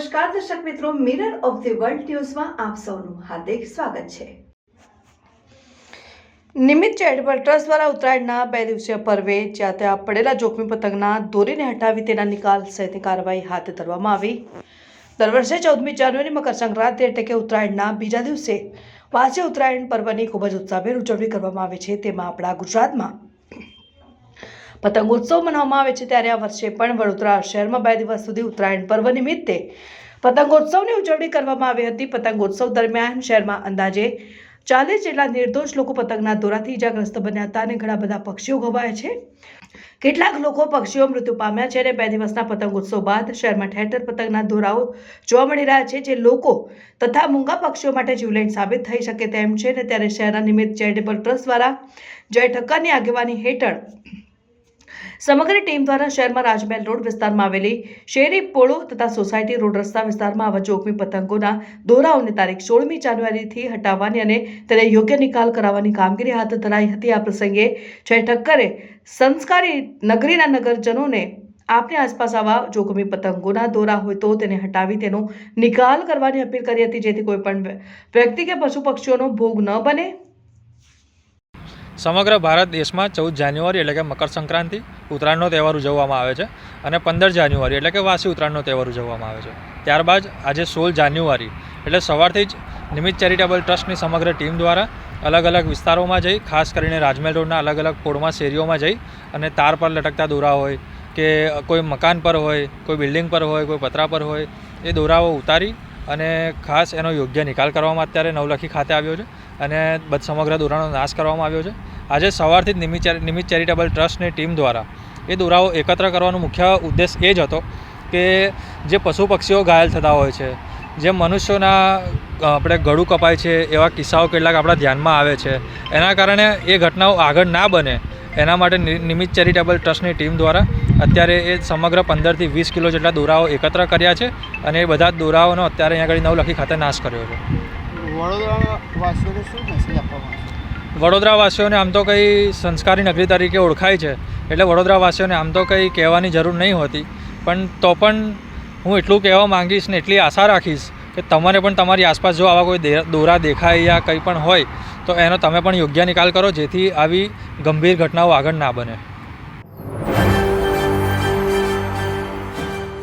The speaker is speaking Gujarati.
નમસ્કાર, દર્શક મિત્રો મિરર ઓફ ધી વર્લ્ડ ન્યૂઝમાં આપ સૌનું હાર્દિક સ્વાગત છે. નિમિત્ત ચેરિટેબલ ટ્રસ્ટ દ્વારા ઉત્તરાયણના બે દિવસીય પર્વે જ્યાં ત્યાં પડેલા જોખમી પતંગના દોરીને હટાવી તેના નિકાલ સહિતની કાર્યવાહી હાથ ધરવામાં આવી. દર વર્ષે ચૌદમી જાન્યુઆરી મકર સંક્રાંતિ એટલે કે ઉત્તરાયણના બીજા દિવસે વાસી ઉત્તરાયણ પર્વની ખૂબ જ ઉત્સાહભેર ઉજવણી કરવામાં આવે છે. તેમાં આપણા ગુજરાતમાં પતંગોત્સવ મનાવવામાં આવે છે ત્યારે આ વર્ષે પણ વડોદરા શહેરમાં બે દિવસ સુધી ઉત્તરાયણ પર્વ નિમિત્તે પતંગોત્સવની ઉજવણી કરવામાં આવી હતી. પતંગોત્સવ દરમિયાન શહેરમાં અંદાજે ચાલીસ જેટલા નિર્દોષ લોકો પતંગના દોરાથી ઇજાગ્રસ્ત બન્યા હતા અને ઘણા બધા પક્ષીઓ ઘવાયા છે. કેટલાક લોકો પક્ષીઓ મૃત્યુ પામ્યા છે અને બે દિવસના પતંગોત્સવ બાદ શહેરમાં ઠેર પતંગના દોરાઓ જોવા મળી રહ્યા છે જે લોકો તથા મૂંગા પક્ષીઓ માટે જીવલેણ સાબિત થઈ શકે તેમ છે અને ત્યારે શહેરના નિમિત્ત ચેરિટેબલ ટ્રસ્ટ દ્વારા જય ઠક્કરની આગેવાની હેઠળ સમગ્ર ટીમ દ્વારા શહેરમાં રાજમહેલ રોડ વિસ્તારમાં આવેલી શેરી, પોળો તથા સોસાયટી રોડ રસ્તા વિસ્તારમાં આવા જોખમી પતંગોના દોરાઓને તારીખ સોળમી જાન્યુઆરીથી હટાવવાની અને તેને યોગ્ય નિકાલ કરાવવાની કામગીરી હાથ ધરાઈ હતી. આ પ્રસંગે જય ઠક્કરે સંસ્કારી નગરીના નગરજનોને આપની આસપાસ આવા જોખમી પતંગોના દોરા હોય તો તેને હટાવી તેનો નિકાલ કરવાની અપીલ કરી હતી. જેથી કોઈ પણ વ્યક્તિ કે પશુ પક્ષીઓનો ભોગ ન બને. સમગ્ર ભારત દેશમાં ચૌદ જાન્યુઆરી એટલે કે મકર સંક્રાંતિ ઉત્તરાયણનો તહેવાર ઉજવવામાં આવે છે અને પંદર જાન્યુઆરી એટલે કે વાસી ઉત્તરાયણનો તહેવાર ઉજવવામાં આવે છે. ત્યારબાદ આજે સોળ જાન્યુઆરી એટલે સવારથી જ નિમિત્ત ચેરિટેબલ ટ્રસ્ટની સમગ્ર ટીમ દ્વારા અલગ અલગ વિસ્તારોમાં જઈ, ખાસ કરીને રાજમહેલ રોડના અલગ અલગ પોળમાં શેરીઓમાં જઈ અને તાર પર લટકતા દોરા હોય કે કોઈ મકાન પર હોય, કોઈ બિલ્ડિંગ પર હોય, કોઈ પતરા પર હોય, એ દોરાઓ ઉતારી અને ખાસ એનો યોગ્ય નિકાલ કરવામાં અત્યારે નવલખી ખાતે આવ્યો છે અને સમગ્ર દોરાનો નાશ કરવામાં આવ્યો છે. આજે સવારથી નિમિત્ત ચેરી- ચેરિટેબલ ટ્રસ્ટની ટીમ દ્વારા એ દોરાઓ એકત્ર કરવાનો મુખ્ય ઉદ્દેશ એ જ હતો કે જે પશુ પક્ષીઓ ઘાયલ થતા હોય છે, જે મનુષ્યોના આપણે ગળું કપાય છે, એવા કિસ્સાઓ કેટલાક આપણા ધ્યાનમાં આવે છે, એના કારણે એ ઘટનાઓ આગળ ના બને, એના માટે નિ- નિમિત્ત ચેરિટેબલ ટ્રસ્ટની ટીમ દ્વારા અત્યારે એ સમગ્ર પંદરથી વીસ કિલો જેટલા દોરાઓ એકત્ર કર્યા છે અને એ બધા દોરાઓનો અત્યારે અહીંયા આગળ નવલખી ખાતે નાશ કર્યો છે. વડોદરા વાસીઓને શું મેસેજ આપવામાં વડોદરાવાસીઓને આમ તો કંઈ સંસ્કારી નગરી તરીકે ઓળખાય છે, એટલે વડોદરાવાસીઓને આમ તો કંઈ કહેવાની જરૂર નહીં હોતી. પણ તો પણ હું એટલું કહેવા માંગીશ ને એટલી આશા રાખીશ કે તમારે પણ તમારી આસપાસ જો આવા કોઈ દોરા દેખાય યા કંઈ પણ હોય, તો એનો તમે પણ યોગ્ય નિકાલ કરો જેથી આવી ગંભીર ઘટનાઓ આગળ ના બને.